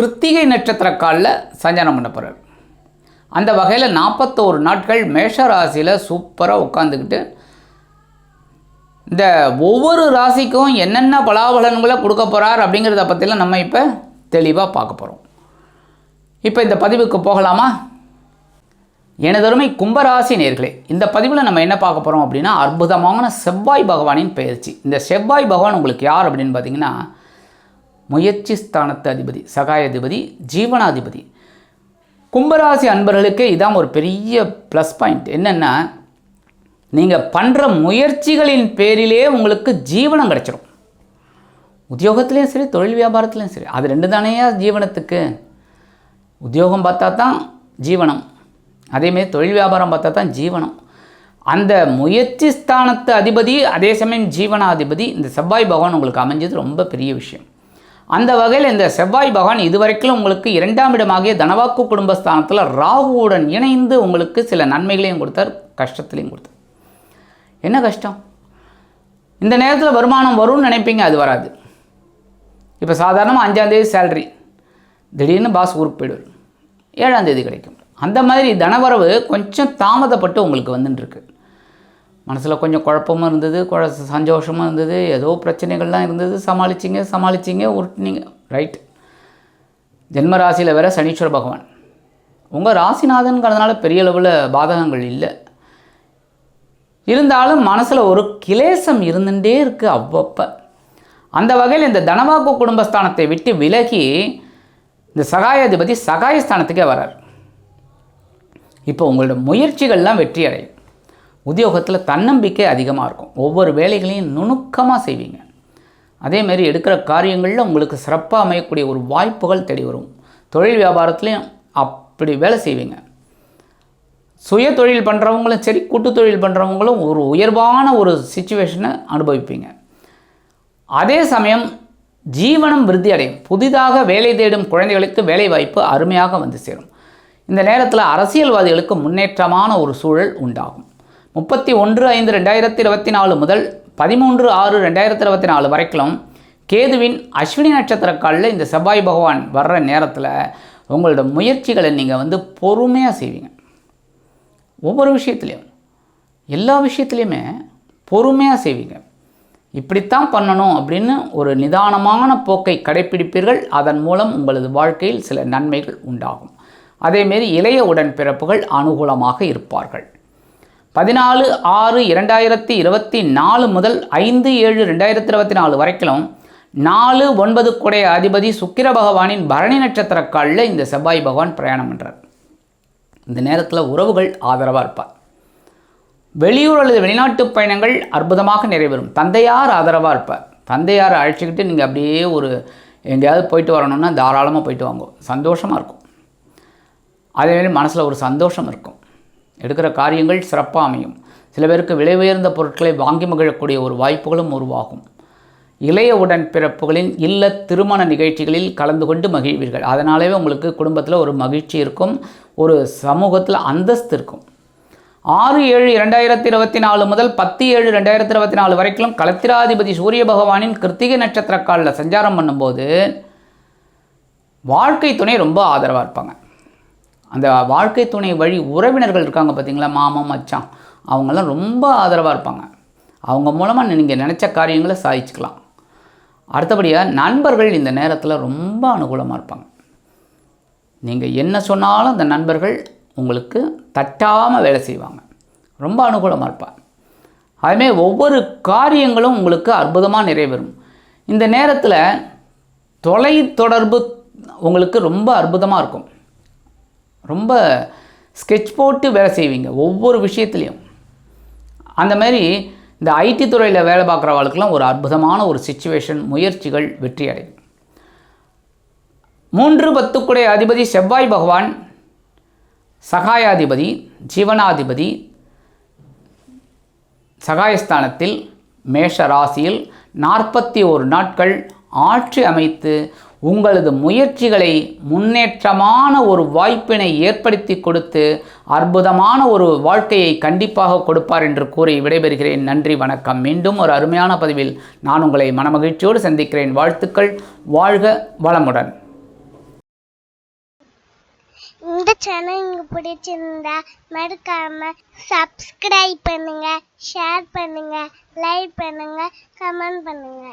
கிருத்திகை நட்சத்திர காலில் சஞ்சாரம் பண்ண போகிறார் அந்த வகையில் நாற்பத்தோரு நாட்கள் மேஷ ராசியில் சூப்பராக உட்காந்துக்கிட்டு இந்த ஒவ்வொரு ராசிக்கும் என்னென்ன பலாபலன்களை கொடுக்க போகிறார் அப்படிங்கிறத பற்றிலாம் நம்ம இப்போ தெளிவாக பார்க்க போகிறோம் இப்போ இந்த பதிவுக்கு போகலாமா? எனதருமை கும்பராசி நேர்களே இந்த பதிவில் நம்ம என்ன பார்க்க போகிறோம் அப்படின்னா அற்புதமான செவ்வாய் பகவானின் பயிற்சி. இந்த செவ்வாய் பகவான் உங்களுக்கு யார் அப்படின்னு பார்த்தீங்கன்னா முயற்சி ஸ்தானத்து அதிபதி சகாயாதிபதி ஜீவனாதிபதி. கும்பராசி அன்பர்களுக்கு இதான் ஒரு பெரிய ப்ளஸ் பாயிண்ட் என்னென்னா நீங்கள் பண்ணுற முயற்சிகளின் பேரிலே உங்களுக்கு ஜீவனம் கிடச்சிரும். உத்தியோகத்துலேயும் சரி தொழில் வியாபாரத்துலேயும் சரி. அது ரெண்டு தானேயா ஜீவனத்துக்கு? உத்தியோகம் பார்த்தா தான் ஜீவனம். அதேமாரி தொழில் வியாபாரம் பார்த்தா தான் ஜீவனம். அந்த முயற்சி ஸ்தானத்து அதிபதி அதே சமயம் ஜீவனாதிபதி இந்த செவ்வாய் பகவான் உங்களுக்கு அமைஞ்சது ரொம்ப பெரிய விஷயம். அந்த வகையில் இந்த செவ்வாய் பகவான் இதுவரைக்கும் உங்களுக்கு இரண்டாம் இடமாகிய தனவாக்கு குடும்பஸ்தானத்தில் ராகுவுடன் இணைந்து உங்களுக்கு சில நன்மைகளையும் கொடுத்தார் கஷ்டத்துலையும் கொடுத்தார். என்ன கஷ்டம்? இந்த நேரத்தில் வருமானம் வரும்னு நினைப்பீங்க அது வராது. இப்போ சாதாரணமாக அஞ்சாந்தேதி சேலரி திடீர்னு பாஸ் ஊருக்கு போயிடுவார். ஏழாந்தேதி கிடைக்கும். அந்த மாதிரி தனவரவு கொஞ்சம் தாமதப்பட்டு உங்களுக்கு வந்துட்டுருக்கு மனசில் கொஞ்சம் குழப்பமும் இருந்தது குழ சந்தோஷமாக இருந்தது. ஏதோ பிரச்சனைகள்லாம் இருந்தது. சமாளிச்சிங்க சமாளிச்சிங்க. உருட்டினீங்க ரைட் ஜென்ம ராசியில் வேற சனீஸ்வர பகவான். உங்கள் ராசிநாதன்கிறதுனால பெரிய அளவில் பாதகங்கள் இல்லை. இருந்தாலும் மனசில் ஒரு கிளேசம் இருந்துகிட்டே இருக்குது அவ்வப்போ அந்த வகையில் இந்த தனவாக்கு குடும்பஸ்தானத்தை விட்டு விலகி இந்த சகாயாதிபதி சகாயஸ்தானத்துக்கே வரார். இப்போ உங்களோட முயற்சிகள்லாம் வெற்றி அடையும் உத்தியோகத்தில் தன்னம்பிக்கை அதிகமாக இருக்கும். ஒவ்வொரு வேலைகளையும் நுணுக்கமாக செய்வீங்க. அதேமாரி எடுக்கிற காரியங்களில் உங்களுக்கு சிறப்பாக அமையக்கூடிய ஒரு வாய்ப்புகள் தேடி வரும். தொழில் வியாபாரத்துலேயும் அப்படி வேலை செய்வீங்க. சுய தொழில் பண்ணுறவங்களும் சரி கூட்டு தொழில் பண்ணுறவங்களும் ஒரு உயர்வான ஒரு சுச்சுவேஷனை அனுபவிப்பீங்க. அதே சமயம் ஜீவனம் விருத்தி அடையும். புதிதாக வேலை தேடும் குழந்தைகளுக்கு வேலை வாய்ப்பு அருமையாக வந்து சேரும். இந்த நேரத்தில் அரசியல்வாதிகளுக்கு முன்னேற்றமான ஒரு சூழல் உண்டாகும். முப்பத்தி ஒன்று ஐந்து ரெண்டாயிரத்தி இருபத்தி நாலு முதல் பதிமூன்று ஆறு ரெண்டாயிரத்தி இருபத்தி நாலு வரைக்கும் கேதுவின் அஸ்வினி நட்சத்திர காலில் இந்த செவ்வாய் பகவான் வர்ற நேரத்தில் உங்களோட முயற்சிகளை நீங்கள் வந்து பொறுமையாக செய்வீங்க. ஒவ்வொரு விஷயத்துலையும் எல்லா விஷயத்துலையுமே பொறுமையாக செய்வீங்க. இப்படித்தான் பண்ணணும் அப்படின்னு ஒரு நிதானமான போக்கை கடைப்பிடிப்பீர்கள். அதன் மூலம் உங்களது வாழ்க்கையில் சில நன்மைகள் உண்டாகும். அதேமாரி இளைய உடன்பிறப்புகள் அனுகூலமாக இருப்பார்கள். பதினாலு ஆறு இரண்டாயிரத்தி இருபத்தி நாலு முதல் ஐந்து ஏழு ரெண்டாயிரத்தி இருபத்தி நாலு வரைக்கும் நாலு ஒன்பது குடைய அதிபதி சுக்கிர பகவானின் பரணி நட்சத்திர காலில் இந்த செவ்வாய் பகவான் பிரயாணம் பண்ணுறார் இந்த நேரத்தில் உறவுகள் ஆதரவாக இருப்பார். வெளியூர் அல்லது வெளிநாட்டு பயணங்கள் அற்புதமாக நிறைவேறும். தந்தையார் ஆதரவாக இருப்பார். தந்தையார் அழைச்சிக்கிட்டு நீங்கள் அப்படியே ஒரு எங்கேயாவது போயிட்டு வரணும்னா தாராளமாக போயிட்டு வாங்க. சந்தோஷமாக இருக்கும். அதேமாரி மனசில் ஒரு சந்தோஷம் இருக்கும். எடுக்கிற காரியங்கள் சிறப்பாக அமையும். சில பேருக்கு விலை உயர்ந்த பொருட்களை வாங்கி மகிழக்கூடிய ஒரு வாய்ப்புகளும் உருவாகும். இளைய உடன்பிறப்புகளின் இல்ல திருமண நிகழ்ச்சிகளில் கலந்து கொண்டு மகிழ்வீர்கள். அதனாலேயே உங்களுக்கு குடும்பத்தில் ஒரு மகிழ்ச்சி இருக்கும் ஒரு சமூகத்தில் அந்தஸ்து இருக்கும். ஆறு ஏழு இரண்டாயிரத்தி இருபத்தி நாலு முதல் பத்து ஏழு ரெண்டாயிரத்தி இருபத்தி நாலு வரைக்கும் கலத்திராதிபதி சூரிய பகவானின் கிருத்திகை நட்சத்திர காலில் சஞ்சாரம் பண்ணும்போது வாழ்க்கை துணை ரொம்ப ஆதரவாக இருப்பாங்க. அந்த வாழ்க்கை துணை வழி உறவினர்கள் இருக்காங்க பார்த்தீங்களா? மாமன் மச்சான். அவங்கெல்லாம் ரொம்ப ஆதரவாக இருப்பாங்க. அவங்க மூலமாக நீங்கள் நினச்ச காரியங்களை சாதிச்சுக்கலாம். அடுத்தபடியாக நண்பர்கள் இந்த நேரத்தில் ரொம்ப அனுகூலமாக இருப்பாங்க. நீங்கள் என்ன சொன்னாலும் அந்த நண்பர்கள் உங்களுக்கு தட்டாமல் வேலை செய்வாங்க. ரொம்ப அனுகூலமாக இருப்பாங்க. அதுமாரி ஒவ்வொரு காரியங்களும் உங்களுக்கு அற்புதமாக நிறைவேறும். இந்த நேரத்தில் தொலை தொடர்பு உங்களுக்கு ரொம்ப அற்புதமாக இருக்கும். ரொம்ப ஸ்கெட்ச் போட்டு வேலை செய்வீங்க ஒவ்வொரு விஷயத்துலையும். அந்த மாதிரி இந்த ஐடி துறையில் வேலை பார்க்குறவங்களுக்கெல்லாம் ஒரு அற்புதமான ஒரு சுச்சுவேஷன் முயற்சிகள் வெற்றி அடையும் மூன்று பத்துக்குடைய அதிபதி செவ்வாய் பகவான் சகாயாதிபதி ஜீவனாதிபதி சகாயஸ்தானத்தில் மேஷ ராசியில் நாற்பத்தி ஒரு நாட்கள் ஆட்சி அமைத்து உங்களது முயற்சிகளை முன்னேற்றமான ஒரு வாய்ப்பினை ஏற்படுத்தி கொடுத்து அற்புதமான ஒரு வாழ்க்கையை கண்டிப்பாக கொடுப்பார் என்று கூறி விடைபெறுகிறேன். நன்றி வணக்கம். மீண்டும் ஒரு அருமையான பதிவில் நான் உங்களை மனமகிழ்ச்சியோடு சந்திக்கிறேன். வாழ்த்துக்கள். வாழ்க வளமுடன். இந்த சேனல் உங்களுக்கு பிடிச்சிருந்தா மறக்காம சப்ஸ்கிரைப் பண்ணுங்க ஷேர் பண்ணுங்க லைக் பண்ணுங்க கமெண்ட் பண்ணுங்க.